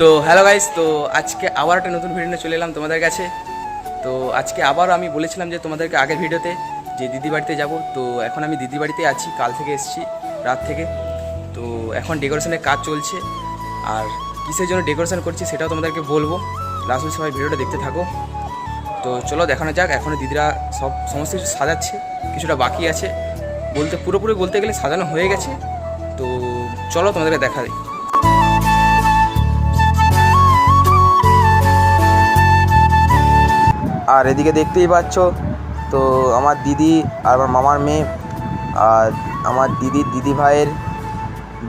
তো hello guys তো আজকে আবার একটা নতুন ভিডিও নিয়ে চলে এলাম তোমাদের কাছে। তো আজকে আবার আমি বলেছিলাম যে তোমাদেরকে আগের ভিডিওতে যে দিদি বাড়িতে যাব, তো এখন আমি দিদি বাড়িতে আছি, কাল থেকে এসেছি, রাত থেকে। তো এখন ডেকোরেশনের কাজ চলছে, আর কিসের জন্য ডেকোরেশন করছি সেটাও তোমাদেরকে বলব। লাস্ট সবাই ভিডিওটা দেখতে থাকো। তো চলো দেখানো যাক এখনও দিদিরা সব সমস্ত কিছু সাজাচ্ছে, কিছুটা বাকি আছে। বলতে পুরোপুরি বলতে গেলে সাজানো হয়ে গেছে। তো চলো তোমাদেরকে দেখা আর এদিকে দেখতেই পাচ্ছ, তো আমার দিদি আর আমার মামার মেয়ে আর আমার দিদির দিদি ভাইয়ের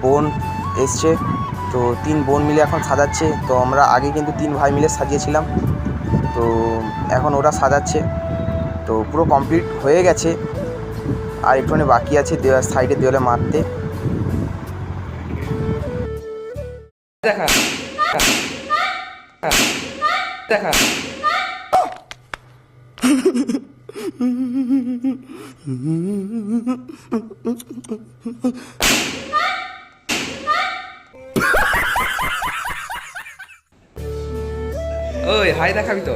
বোন এসছে। তো তিন বোন মিলে এখন সাজাচ্ছে। তো আমরা আগে কিন্তু তিন ভাই মিলে সাজিয়েছিলাম। তো এখন ওরা সাজাচ্ছে। তো পুরো কমপ্লিট হয়ে গেছে। আর একটুখানি বাকি আছে দেওয়ার সাইডে দেওয়ালে মারতে। দেখা। দেখা। ওই হাই দেখাবি তো।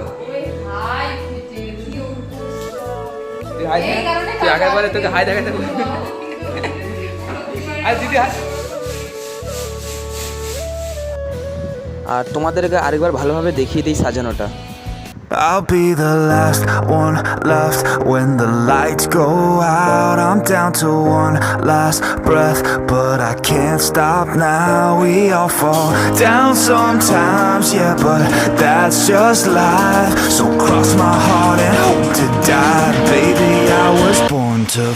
তুই আগের বারে তোকে হাই দেখাতে। আর দিদি হাই। আর তোমাদেরকে আরেকবার ভালোভাবে দেখিয়ে দিই সাজানোটা। I'll be the last one left when the lights go out. I'm down to one last breath, but I can't stop now. We all fall down sometimes, yeah, but that's just life. So cross my heart and hope to die. Baby, I was born to.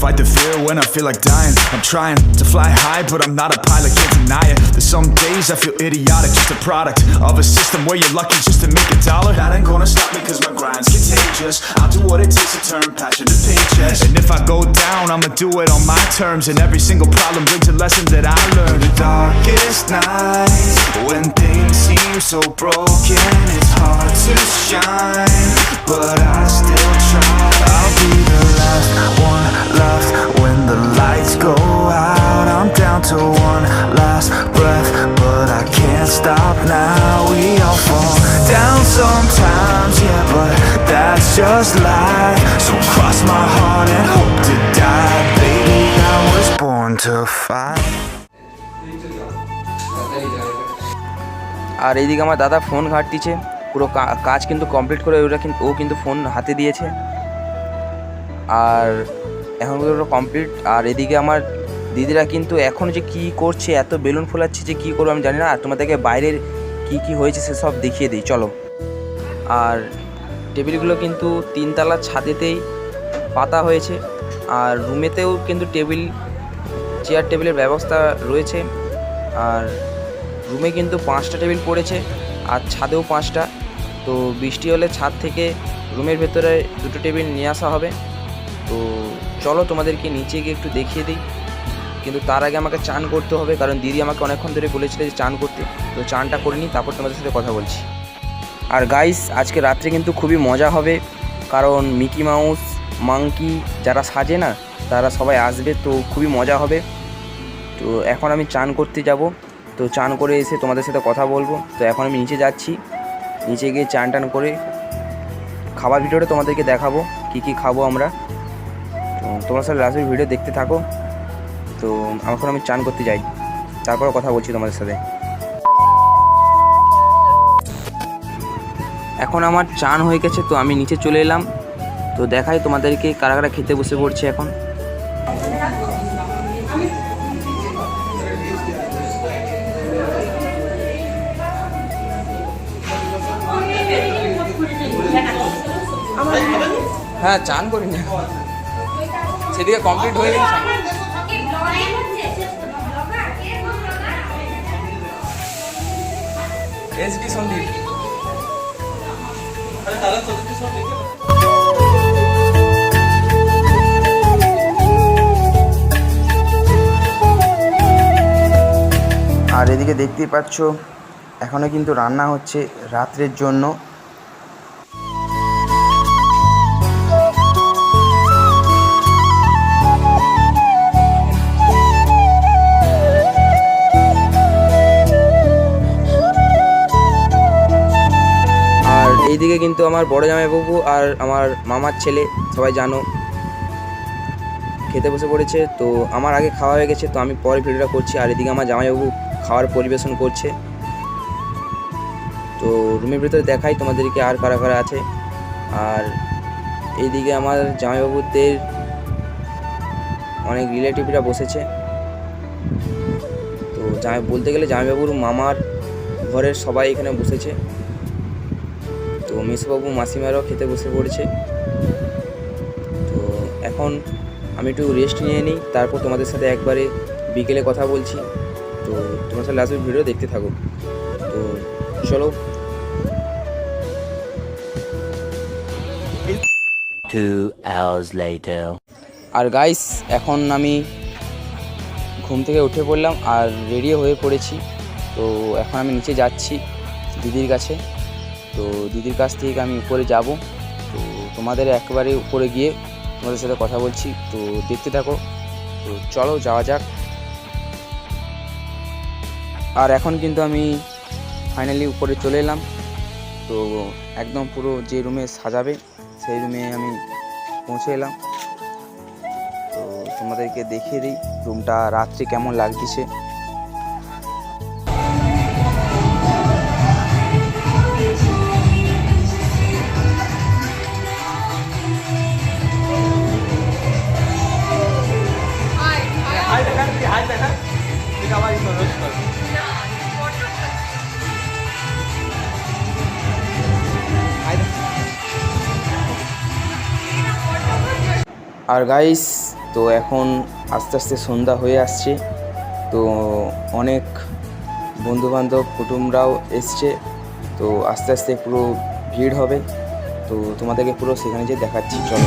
Fight the fear when I feel like dying. I'm trying to fly high, but I'm not a pilot, can't deny it. Some days I feel idiotic, just a product of a system where you're lucky just to make a dollar. That ain't gonna stop me, cause my grind's contagious. I'll do what it takes to turn passion to paychecks. And if I go down, I'ma do it on my terms. And every single problem brings a lesson that I learned. The darkest nights, when things seem so broken, it's hard to shine, but I still try. I'll be the আর এইদিকে আমার দাদা phone ঘাটতিছে। পুরো কাজ কিন্তু complete করে ওরা কিন্তু ও কিন্তু ফোন হাতে দিয়েছে। আর এখন পুরো কমপ্লিট আর এদিকে আমার দিদিরা কিন্তু এখন যে কি করছে, এত বেলুন ফোলাচ্ছে যে কী করব আমি জানি না। আর তোমাদেরকে বাইরের কি কি হয়েছে সেসব দেখিয়ে দিই, চলো। আর টেবিলগুলো কিন্তু তিনতলা ছাদেতেই পাতা হয়েছে। আর রুমেতেও কিন্তু টেবিল, চেয়ার টেবিলের ব্যবস্থা রয়েছে। আর রুমে কিন্তু পাঁচটা টেবিল পড়েছে আর ছাদেও পাঁচটা। তো বৃষ্টি হলে ছাদ থেকে রুমের ভেতরে দুটো টেবিল নিয়ে আসা হবে। তো চলো তোমাদেরকে নিচে গিয়ে একটু দেখিয়ে দিই। কিন্তু তার আগে আমাকে চান করতে হবে, কারণ দিদি আমাকে অনেকক্ষণ ধরে বলেছিল যে চান করতে। তো চানটা করে নিই, তারপর তোমাদের সাথে কথা বলছি। আর গাইস আজকে রাত্রে কিন্তু খুবই মজা হবে, কারণ মিকি মাউস, মাংকি যারা সাজে না, তারা সবাই আসবে, তো খুবই মজা হবে। তো এখন আমি চান করতে যাব। তো চান করে এসে তোমাদের সাথে কথা বলব। তো এখন আমি নিচে যাচ্ছি। নিচে গিয়ে চান টান করে খাবার ভিডিওটা তোমাদেরকে দেখাবো, কি কি খাব আমরা। তো তোমরা সাথে লাস্টের ভিডিও দেখতে থাকো। তো এখন আমি চান করতে যাই। তারপরে কথা বলছি তোমাদের সাথে। এখন আমার চান হয়ে গেছে, তো আমি নিচে চলে এলাম। তো দেখাই তোমাদেরকে কারা কারা খেতে বসে পড়ছে এখন। হ্যাঁ চান করি না সেদিকে কমপ্লিট হয়ে গেছে। আর এদিকে দেখতেই পাচ্ছ এখনও কিন্তু রান্না হচ্ছে রাত্রের জন্য। এদিকে কিন্তু আমার বড় জামাইবাবু আর আমার মামার ছেলে, সবাই জানো। খেতে বসে পড়েছে, তো আমার আগে খাওয়া হয়ে গেছে, তো আমি পরে ভিডিওটা করছি। আর এদিকে আমার জামাইবাবু খাওয়ার পরিবেশন করছে। তো রুমের ভিতরে দেখাই তোমাদেরকে আর কারা কারা আছে। আর এইদিকে আমার জামাইবাবুদের অনেক রিলেটিভরা বসেছে। তো জামাই বলতে গেলে জামাইবাবুর মামার ঘরের সবাই এখানে বসেছে। তো মেসবাবু মাসিমারাও খেতে বসে পড়েছে। তো এখন আমি একটু রেস্ট নিয়ে নিই তারপর তোমাদের সাথে একবারে বিকেলে কথা বলছি। তো তোমার সাথে লাস্ট ভিডিও দেখতে থাকো। তো চলো। আর গাইস এখন আমি ঘুম থেকে উঠে পড়লাম আর রেডি হয়ে পড়েছি। তো এখন আমি নিচে যাচ্ছি দিদির কাছে। তো দিদির কাছ থেকে আমি উপরে যাব। তো তোমাদের একেবারে উপরে গিয়ে তোমাদের সাথে কথা বলছি। তো দেখতে থাকো। তো চলো যাওয়া যাক। আর এখন কিন্তু আমি ফাইনালি উপরে চলে এলাম। তো একদম পুরো যে রুমে সাজাবে, সেই রুমে আমি পৌঁছে এলাম। তো তোমাদেরকে দেখিয়ে দিই রুমটা রাত্রে কেমন লাগতেছে আর গাইস তো এখন আস্তে আস্তে সন্ধ্যা হয়ে আসছে, তো অনেক বন্ধুবান্ধব, কুটুমরাও এসছে, তো আস্তে আস্তে পুরো ভিড় হবে, তো তোমাদেরকে পুরো সেখানে যে দেখাচ্ছি, চলো।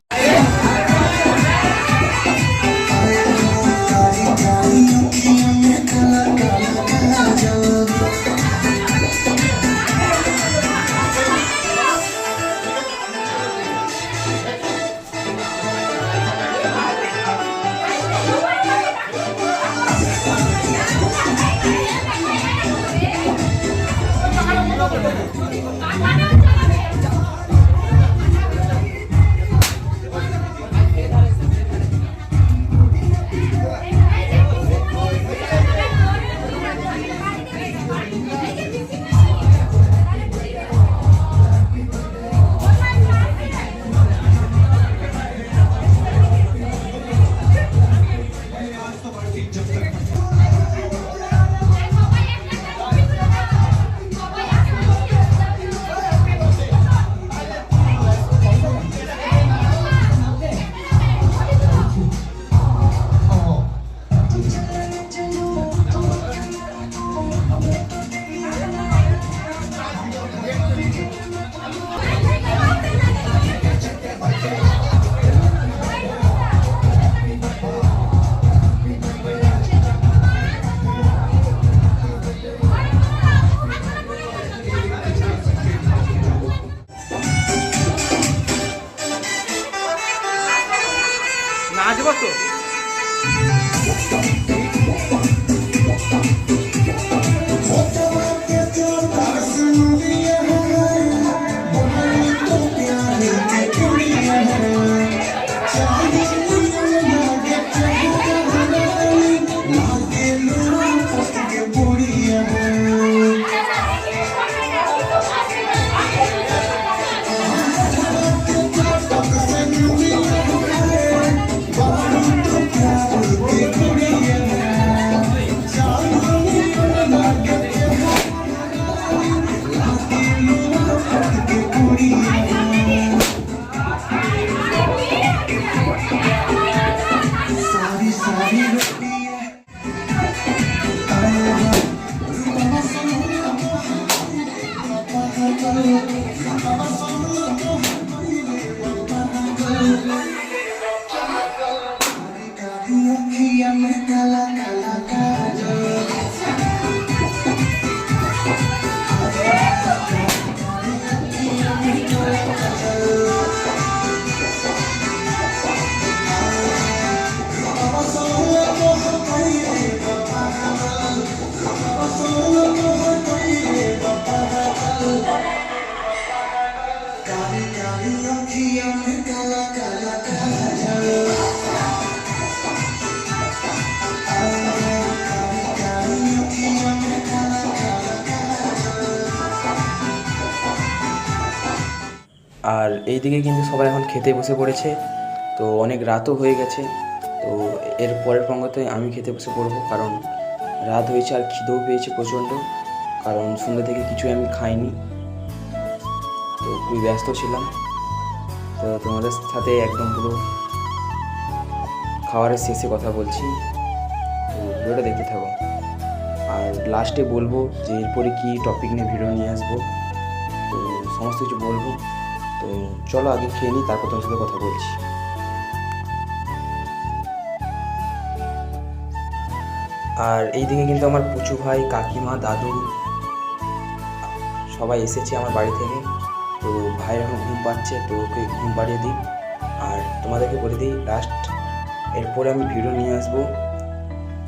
নাচবো তো। আর এইদিকে কিন্তু সবাই এখন খেতে বসে পড়েছে। তো অনেক রাতও হয়ে গেছে। তো এর পরের পঙ্গতে আমি খেতে বসে পড়ব কারণ রাত হয়েছে আর খিদেও পেয়েছে প্রচণ্ড। কারণ সন্ধ্যা থেকে কিছুই আমি খাইনি। তো খুবই ব্যস্ত ছিলাম। তো তোমাদের সাথে একদম পুরো খাওয়ারের শেষে কথা বলছি। তো ভিডিওটা দেখতে থাকো। আর লাস্টে বলব যে এরপরে কী টপিক নিয়ে ভিডিও নিয়ে আসব। তো সমস্ত কিছু বলব। তো চলো আগে খেয়ে নিই, তারপর তোমার সাথে কথা বলছি। আর এইদিকে কিন্তু আমার পুচু ভাই, কাকিমা, দাদু সবাই এসেছে আমার বাড়ি থেকে। তো ভাইয়ের এখন ঘুম পাচ্ছে, তো ওকে ঘুম পাড়িয়ে দিই। আর তোমাদেরকে বলে দিই লাস্ট এরপরে আমি ভিডিও নিয়ে আসব।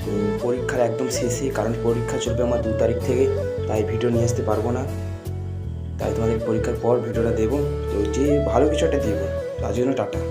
তো পরীক্ষার একদম শেষে, কারণ পরীক্ষা চলবে আমার দু তারিখ থেকে, তাই ভিডিও নিয়ে আসতে পারব না। তাই তোমাদের পরীক্ষার পর ভিডিওটা দেবো তো যে ভালো কিছু একটা দেবো তার জন্য টাটা।